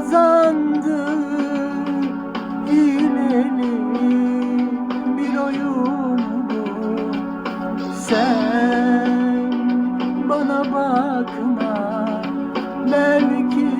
kazandı hileli bir oyun bu? Sen bana bakma belki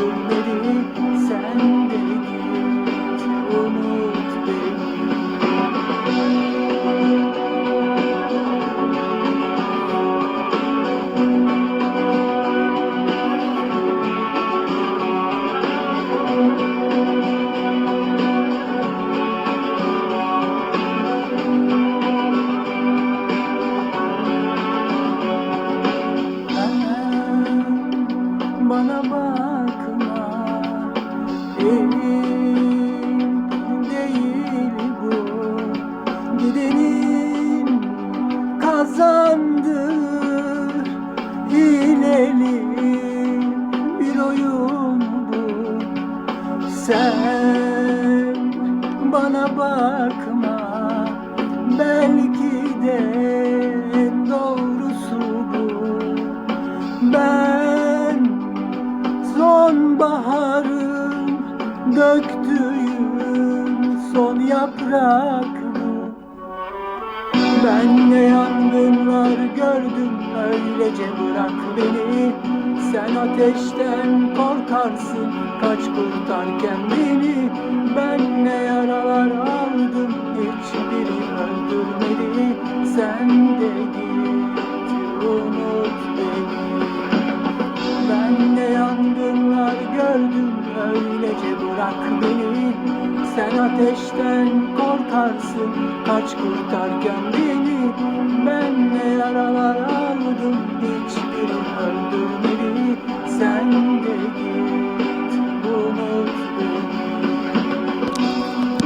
Sen de git unut beni. Bana bakma kazandı Hileli bir oyun bu Sen bana bakma Belki de doğrusu bu. Ben sonbaharın döktüğüm son yaprak Ben ne yangınlar gördüm. Öylece bırak beni. Sen ateşten korkarsın. Kaç kurtar kendini. Ben ne yaralar aldım. Hiçbiri öldürmedi. Sen de git unut beni. Ben ne yangınlar gördüm öylece bırak beni. Sen ateşten korkarsın. Kaç kurtar kendini Ben ne yaralar aldım. Hiçbiri öldürmedi